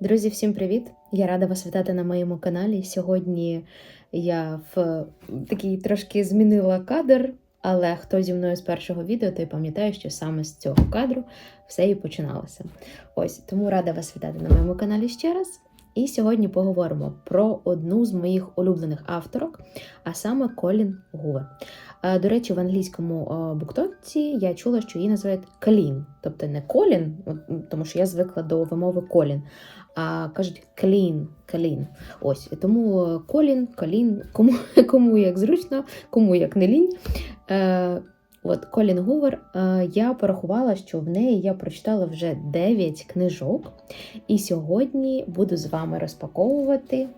Друзі, всім привіт! Я рада вас вітати на моєму каналі. Сьогодні я в такий трошки змінила кадр, але хто зі мною з першого відео, той пам'ятає, що саме з цього кадру все і починалося. Ось тому рада вас вітати на моєму каналі ще раз. І сьогодні поговоримо про одну з моїх улюблених авторок, а саме Колін Гувер. Е, До речі, в англійському е, буктоці я чула, що її називають Калін, тобто не Колін, тому що я звикла до вимови Колін, а кажуть Клін, Калін. Ось тому е, Колін, кому, кому як зручно, кому як не лінь. Е, От Колін Гувер, е, я порахувала, що в неї я прочитала вже 9 книжок, і сьогодні буду з вами розпаковувати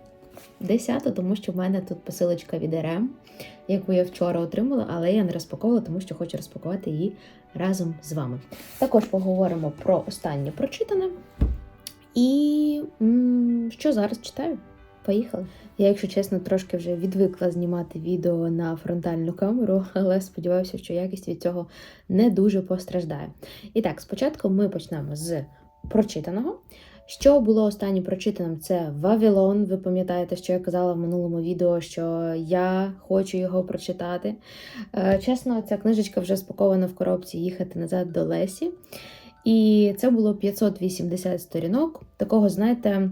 10, тому що в мене тут посилочка від РМ, яку я вчора отримала, але я не розпаковувала, тому що хочу розпакувати її разом з вами. Також поговоримо про останнє прочитане. І м, що зараз читаю? Поїхали. Я, якщо чесно, трошки вже відвикла знімати відео на фронтальну камеру, але сподіваюся, що якість від цього не дуже постраждає. І так, спочатку ми почнемо з прочитаного. Що було останнім прочитаним? Це Вавилон. Ви пам'ятаєте, що я казала в минулому відео, що я хочу його прочитати. Е, Чесно, ця книжечка вже спакована в коробці їхати назад до Лесі. І це було 580 сторінок. Такого, знаєте,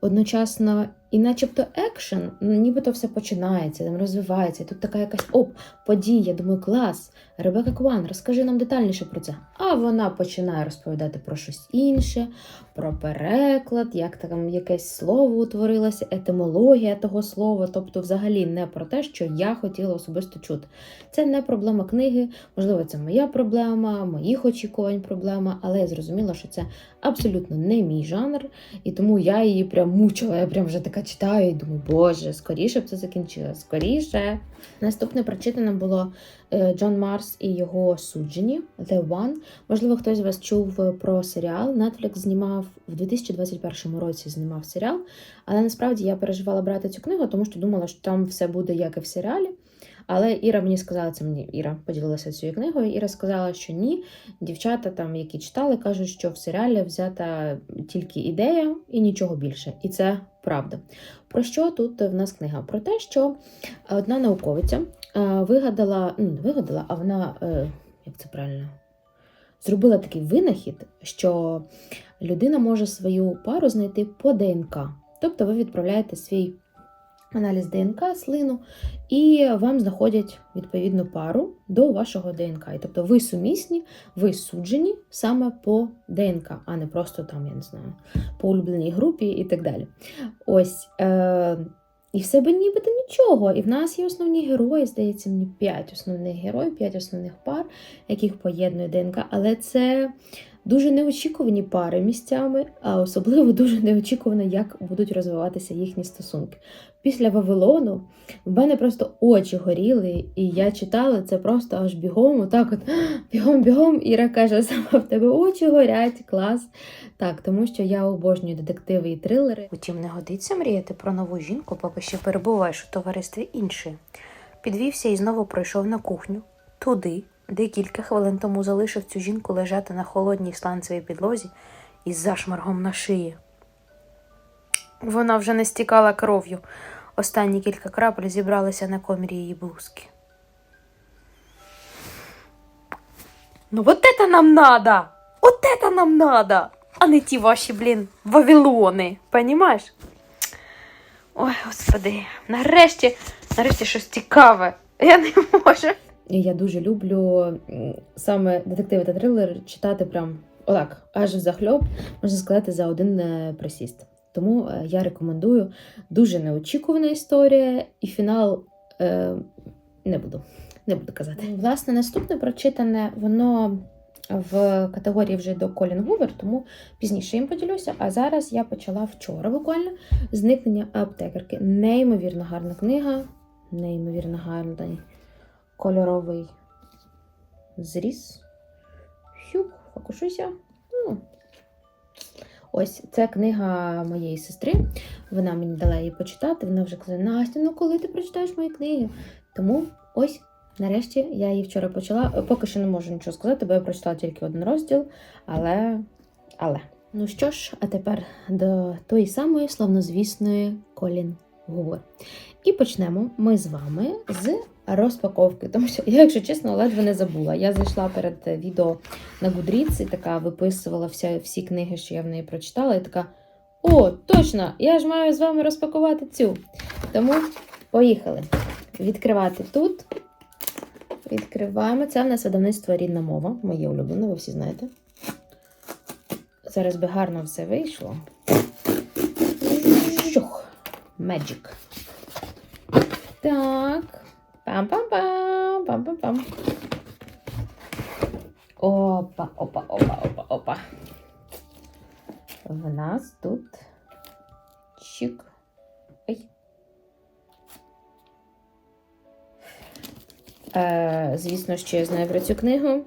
одночасно і начебто екшен, ну, нібито все починається, там розвивається. Тут така якась оп, подія. Думаю, клас. Ребека Куан, розкажи нам детальніше про це. А вона починає розповідати про щось інше, про переклад, як там якесь слово утворилося, етимологія того слова, тобто, взагалі не про те, що я хотіла особисто чути. Це не проблема книги, можливо, це моя проблема, моїх очікувань проблема, але я зрозуміла, що це абсолютно не мій жанр, і тому я її прям мучила. Я прям вже така читаю і думаю, боже, скоріше б це закінчилось, скоріше. Наступне прочитане було е, Джон Марс і його суджені The One. Можливо, хтось з вас чув е, про серіал. Netflix знімав в 2021 році знімав серіал, але насправді я переживала брати цю книгу, тому що думала, що там все буде як і в серіалі. Але Іра мені сказала це мені. Іра поділилася цією книгою. Іра сказала, що ні. Дівчата, там, які читали, кажуть, що в серіалі взята тільки ідея і нічого більше. І це правда. Про що тут в нас книга? Про те, що одна науковиця е, вигадала, ну не вигадала, а вона, е, як це правильно, зробила такий винахід, що людина може свою пару знайти по ДНК. Тобто ви відправляєте свій аналіз ДНК, слину, і вам знаходять відповідну пару до вашого ДНК. І тобто ви сумісні, ви суджені саме по ДНК, а не просто там, я не знаю, по улюбленій групі і так далі. Ось. Е- і все би нібито нічого. І в нас є основні герої, здається, мені 5 основних героїв, 5 основних пар, яких поєднує ДНК. Але це дуже неочікувані пари місцями, а особливо дуже неочікувано, як будуть розвиватися їхні стосунки. Після Вавилону в мене просто очі горіли, і я читала це просто аж бігом, отак от бігом-бігом. Іра каже, сама в тебе очі горять, клас. Так, тому що я обожнюю детективи і трилери. Утім, не годиться мріяти про нову жінку, поки ще перебуваєш у товаристві іншої. Підвівся і знову пройшов на кухню, туди, де кілька хвилин тому залишив цю жінку лежати на холодній сланцевій підлозі із зашмаргом на шиї. Вона вже не стікала кров'ю. Останні кілька крапель зібралися на комірі її блузки. Ну вот это нам надо! Вот это нам надо! А не ті ваші, блін, вавилони. Понімаєш? Ой, господи, нарешті, нарешті щось цікаве. Я не можу. Я дуже люблю саме детективи та трилери читати прям отак, аж в захльоп, можна сказати, за один е, присіст. Тому е, я рекомендую дуже неочікувана історія, і фінал е, не буду, не буду казати. Власне, наступне прочитане, воно в категорії вже до Колін Гувер, тому пізніше їм поділюся. А зараз я почала вчора буквально зникнення аптекарки. Неймовірно гарна книга, неймовірно гарний кольоровий зріз. Фюк, фокусуйся. Ось це книга моєї сестри. Вона мені дала її почитати. Вона вже казала: Настя, ну коли ти прочитаєш мої книги? Тому ось, нарешті, я її вчора почала. Поки що не можу нічого сказати, бо я прочитала тільки один розділ, але. але. Ну що ж, а тепер до тої самої славнозвісної Колін Гувер. І почнемо ми з вами з розпаковки. Тому що я, якщо чесно, ледве не забула. Я зайшла перед відео на Goodreads і така виписувала вся, всі книги, що я в неї прочитала, і така: О, точно! Я ж маю з вами розпакувати цю. Тому поїхали. Відкривати тут. Відкриваємо. Це в нас видавництво рідна мова, моє улюблене, ви всі знаєте. Зараз би гарно все вийшло. Щух. Magic. Так. Пам-пам-пам. Пам-пам-пам. Опа, опа, опа, опа, опа. В нас тут чик. Ой. Е, звісно, що я знаю про цю книгу.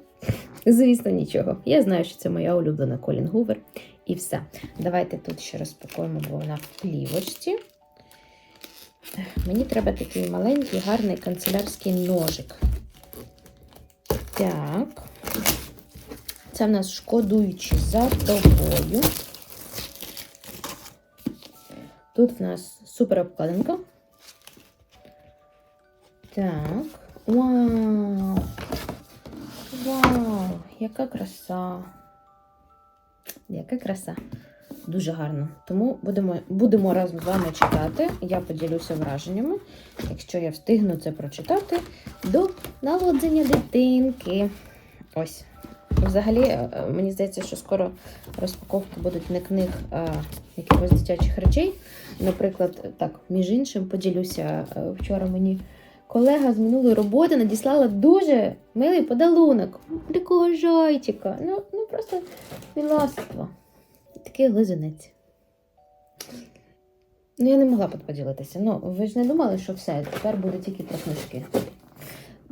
Звісно, нічого. Я знаю, що це моя улюблена Колін Гувер. І все. Давайте тут ще розпакуємо, бо вона в плівочці. Мені треба такий маленький, гарний канцелярський ножик. Так. Це в нас шкодуючи за тобою. Тут в нас супер обкладинка. Так. Вау! Вау! Яка краса! Яка краса! Дуже гарно. Тому будемо, будемо разом з вами читати. Я поділюся враженнями, якщо я встигну це прочитати до народження дитинки. Ось. Взагалі, е, е, мені здається, що скоро розпаковки будуть не книг, а якихось дитячих речей. Наприклад, так, між іншим, поділюся. е, Вчора мені колега з минулої роботи надіслала дуже милий подарунок. Такого жайчика. Ну, ну просто милоство. Такий глизинець. Ну, я не могла поділитися. Ну, ви ж не думали, що все, тепер буде тільки про книжки.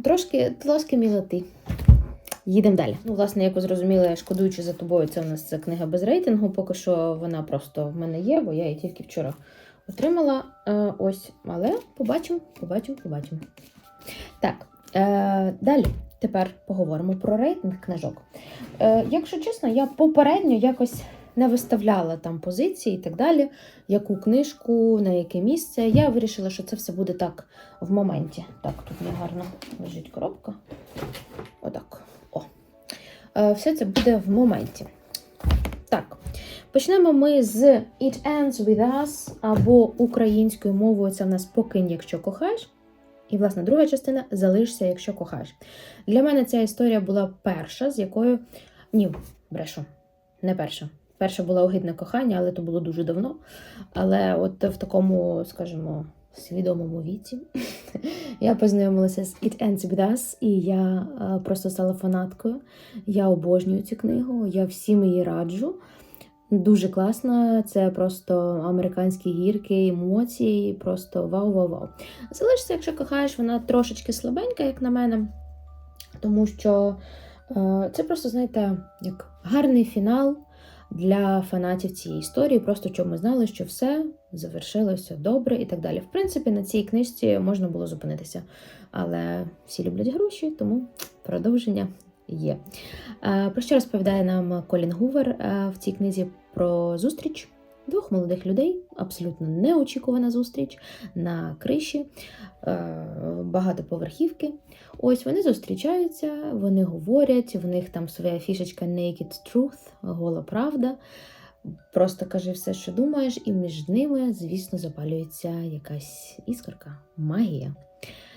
Трошки, трошки мілоти. Їдемо далі. Ну, власне, як ви зрозуміли, шкодуючи за тобою, це у нас книга без рейтингу. Поки що вона просто в мене є, бо я її тільки вчора отримала. Е, ось, але побачимо, побачимо, побачимо. Так, е, далі. Тепер поговоримо про рейтинг книжок. Е, якщо чесно, я попередньо якось не виставляла там позиції і так далі, яку книжку, на яке місце. Я вирішила, що це все буде так в моменті. Так, тут не гарно лежить коробка. Отак. О. Е, все це буде в моменті. Так. Почнемо ми з It Ends With Us або українською мовою це в нас покинь, якщо кохаєш. І, власне, друга частина залишся, якщо кохаєш. Для мене ця історія була перша, з якою. Ні, брешу, не перша. Перша була огидне кохання, але то було дуже давно. Але от в такому, скажімо, свідомому віці я познайомилася з It Ends With Us, і я е, просто стала фанаткою. Я обожнюю цю книгу, я всім її раджу. Дуже класна, це просто американські гірки, емоції, просто вау-вау-вау. Залишиться, якщо кохаєш, вона трошечки слабенька, як на мене, тому що е, це просто, знаєте, як гарний фінал для фанатів цієї історії, просто щоб ми знали, що все завершилося добре і так далі. В принципі, на цій книжці можна було зупинитися, але всі люблять гроші, тому продовження є. Е, Про що розповідає нам Колін Гувер е, в цій книзі про зустріч двох молодих людей, абсолютно неочікувана зустріч на криші е, багатоповерхівки. Ось вони зустрічаються, вони говорять, в них там своя фішечка Naked Truth, гола правда. Просто кажи все, що думаєш, і між ними, звісно, запалюється якась іскорка, магія.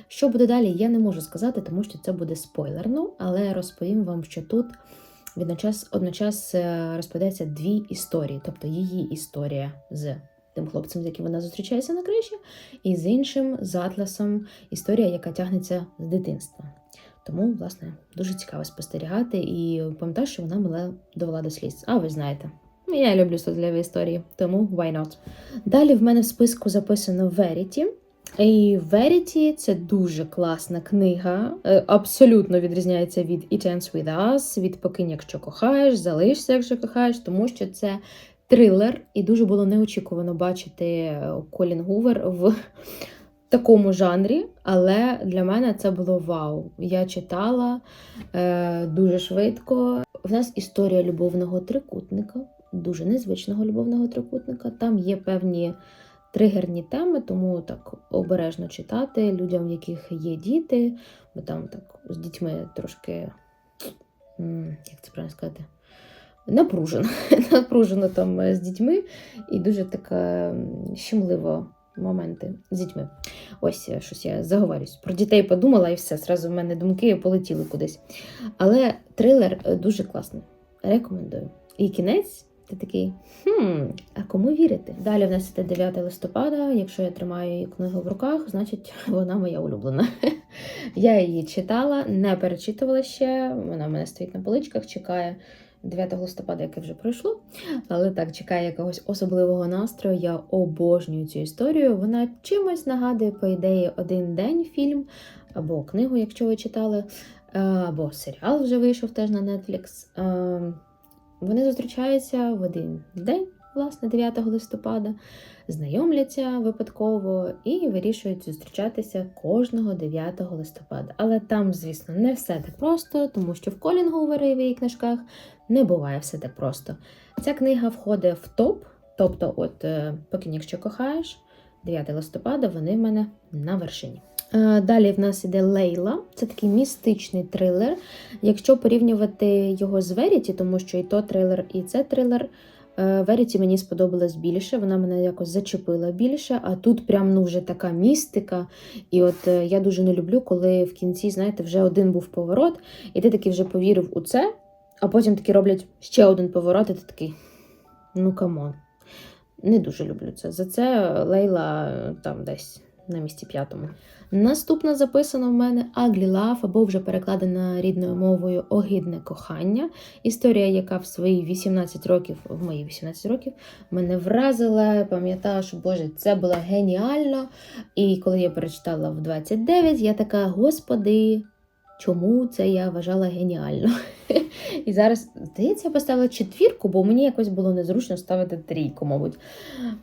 Що буде далі, я не можу сказати, тому що це буде спойлерно, але розповім вам, що тут відночас, одночас е, розповідається дві історії, тобто її історія з тим хлопцем, з яким вона зустрічається на криші, і з іншим з Атласом історія, яка тягнеться з дитинства. Тому, власне, дуже цікаво спостерігати і пам'ятаю, що вона мене довела до сліз. А ви знаєте. Я люблю статливі історії, тому why not? Далі в мене в списку записано Verity. І Verity – це дуже класна книга. е, Абсолютно відрізняється від It Ends With Us, від Покинь, якщо кохаєш, залишся, якщо кохаєш, тому що це трилер, і дуже було неочікувано бачити е, Колін Гувер в такому жанрі. Але для мене це було вау. Я читала е, дуже швидко. В нас історія любовного трикутника. дуже незвичного любовного трикутника. Там є певні тригерні теми, тому так обережно читати людям, в яких є діти, бо там так з дітьми трошки, як це правильно сказати, напружено. напружено там е, з дітьми, і дуже така щемливо моменти з дітьми. Ось е, щось я заговорюсь. Про дітей подумала і все, зразу в мене думки полетіли кудись. Але трилер е, дуже класний. Рекомендую. І кінець. Ти такий, хм, а кому вірити? Далі в нас іде 9 листопада. Якщо я тримаю її книгу в руках, значить вона моя улюблена. Я її читала, не перечитувала ще. Вона в мене стоїть на поличках, чекає 9 листопада, яке вже пройшло. Але так, чекає якогось особливого настрою. Я обожнюю цю історію. Вона чимось нагадує, по ідеї, один день фільм або книгу, якщо ви читали, е, або серіал вже вийшов теж на Netflix. Вони зустрічаються в один день, власне, 9 листопада, знайомляться випадково і вирішують зустрічатися кожного 9 листопада. Але там, звісно, не все так просто, тому що в Колінгувері в її книжках не буває все так просто. Ця книга входить в топ, тобто, от е, «Покинь, якщо кохаєш, 9 листопада, вони в мене на вершині. Е, Далі в нас іде Лейла, це такий містичний трилер. Якщо порівнювати його з Веріті, тому що і то трилер, і це трилер. е, Веріті мені сподобалось більше, вона мене якось зачепила більше, а тут прям ну вже така містика. І от е, я дуже не люблю, коли в кінці, знаєте, вже один був поворот, і ти таки вже повірив у це, а потім таки роблять ще один поворот, і ти такий. Ну камон. Не дуже люблю це. За це Лейла там десь на місці п'ятому. Наступна записана в мене Ugly Love, або вже перекладена рідною мовою Огидне кохання. Історія, яка в свої 18 років, в мої 18 років, мене вразила. Пам'ятаю, що Боже, це було геніально. І коли я перечитала в 29, я така, господи, чому це я вважала геніально? І зараз, здається, я поставила четвірку, бо мені якось було незручно ставити трійку, мабуть.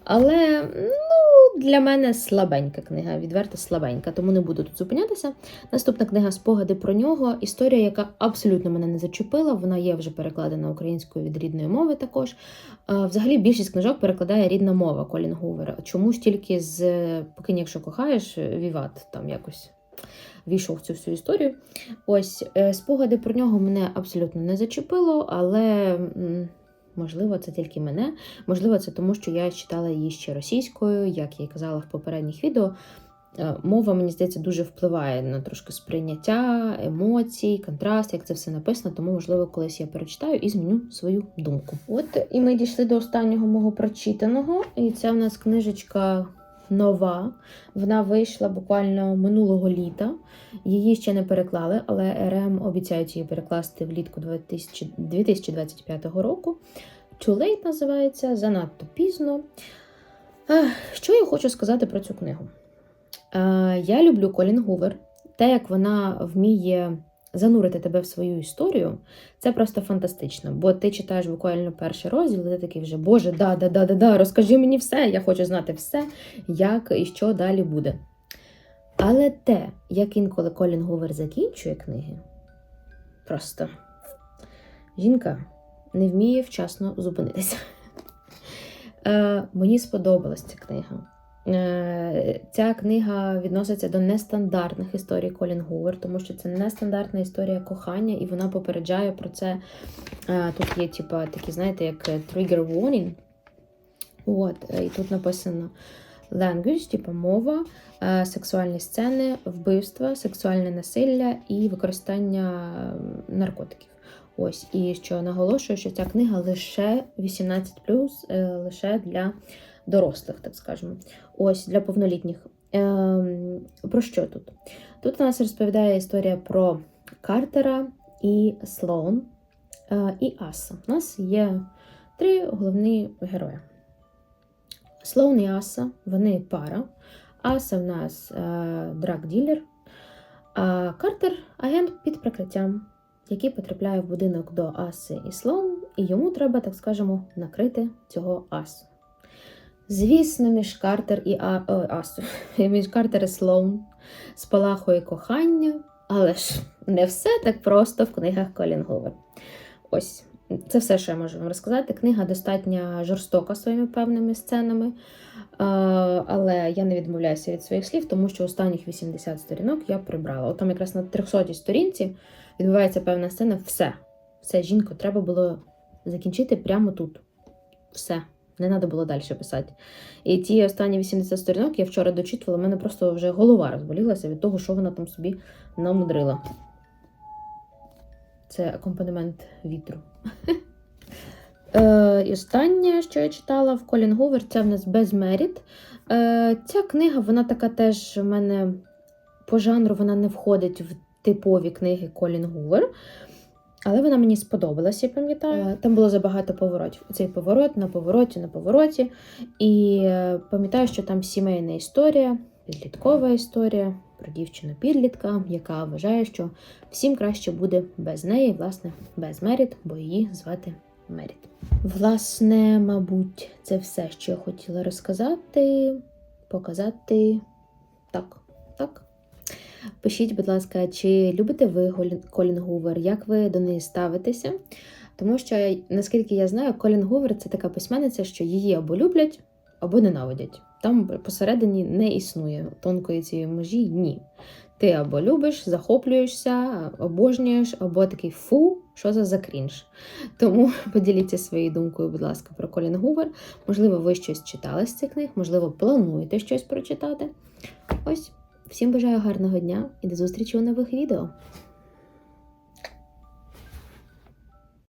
Але ну, для мене слабенька книга, відверто слабенька, тому не буду тут зупинятися. Наступна книга Спогади про нього. Історія, яка абсолютно мене не зачепила. Вона є вже перекладена українською від рідної мови також. Взагалі більшість книжок перекладає рідна мова Колін Гувера. Чому ж тільки з Покинь, якщо кохаєш, Віват там якось війшов в цю всю історію. Ось е, спогади про нього мене абсолютно не зачепило, але можливо, це тільки мене. Можливо, це тому, що я читала її ще російською, як я і казала в попередніх відео. Е, Мова, мені здається, дуже впливає на трошки сприйняття, емоцій, контраст, як це все написано, тому, можливо, колись я перечитаю і зміню свою думку. От і ми дійшли до останнього мого прочитаного, і це в нас книжечка нова. Вона вийшла буквально минулого літа. Її ще не переклали, але РМ обіцяють її перекласти влітку 2025 року. Too називається занадто пізно. Що я хочу сказати про цю книгу? Е, Я люблю Колін Гувер. Те, як вона вміє занурити тебе в свою історію, це просто фантастично. Бо ти читаєш буквально перший розділ, і ти такий вже, Боже, да, да, да, да, да, розкажи мені все, я хочу знати все, як і що далі буде. Але те, як інколи Колін Гувер закінчує книги, просто жінка не вміє вчасно зупинитися. Е, мені сподобалась ця книга. Е, Ця книга відноситься до нестандартних історій Колін Гувер, тому що це нестандартна історія кохання, і вона попереджає про це. Е, Тут є, типа, такі, знаєте, як е, trigger warning. От, і тут написано language, типу мова, сексуальні сцени, вбивства, сексуальне насилля і використання наркотиків. Ось, і що наголошую, що ця книга лише 18+, е, лише для дорослих, так скажемо. Ось для повнолітніх. Ем, про що тут? Тут у нас розповідає історія про Картера і Слоун е, і Аса. У нас є три головні герої. Слоун і Аса, вони пара. Аса в нас е, драг-ділер, а Картер агент під прикриттям, який потрапляє в будинок до Аси і Слоун, і йому треба, так скажемо, накрити цього Асу. Звісно, між Картер і а... о, Асу, між Картер і Слоун спалахує кохання, але ж не все так просто в книгах Колін. Ось Це все, що я можу вам розказати. Книга достатньо жорстока своїми певними сценами, е, але я не відмовляюся від своїх слів, тому що останніх 80 сторінок я прибрала. От там якраз на 300 сторінці відбувається певна сцена. Все, все, жінко, треба було закінчити прямо тут. Все. Не треба було далі писати. І ті останні 80 сторінок я вчора дочитувала, в мене просто вже голова розболілася від того, що вона там собі намудрила. Це акомпанемент вітру. Е, і останнє, що я читала в Колін Гувер, це в нас Безмеріт. Е, ця книга, вона така теж в мене по жанру вона не входить в типові книги Колін Гувер. Але вона мені сподобалася, я пам'ятаю. Там було забагато поворотів. Цей поворот на повороті, на повороті. І е, пам'ятаю, що там сімейна історія, підліткова історія про дівчину-підлітка, яка вважає, що всім краще буде без неї, власне, без Меріт, бо її звати Меріт. Власне, мабуть, це все, що я хотіла розказати, показати. Так, так. Пишіть, будь ласка, чи любите ви Колін Гувер, як ви до неї ставитеся? Тому що, наскільки я знаю, Колін Гувер це така письменниця, що її або люблять, або ненавидять. Там посередині не існує тонкої цієї межі ні. Ти або любиш, захоплюєшся, обожнюєш, або такий фу, що за закрінж. Тому поділіться своєю думкою, будь ласка, про Колін Гувер. Можливо, ви щось читали з цих книг, можливо, плануєте щось прочитати. Ось, всім бажаю гарного дня і до зустрічі у нових відео.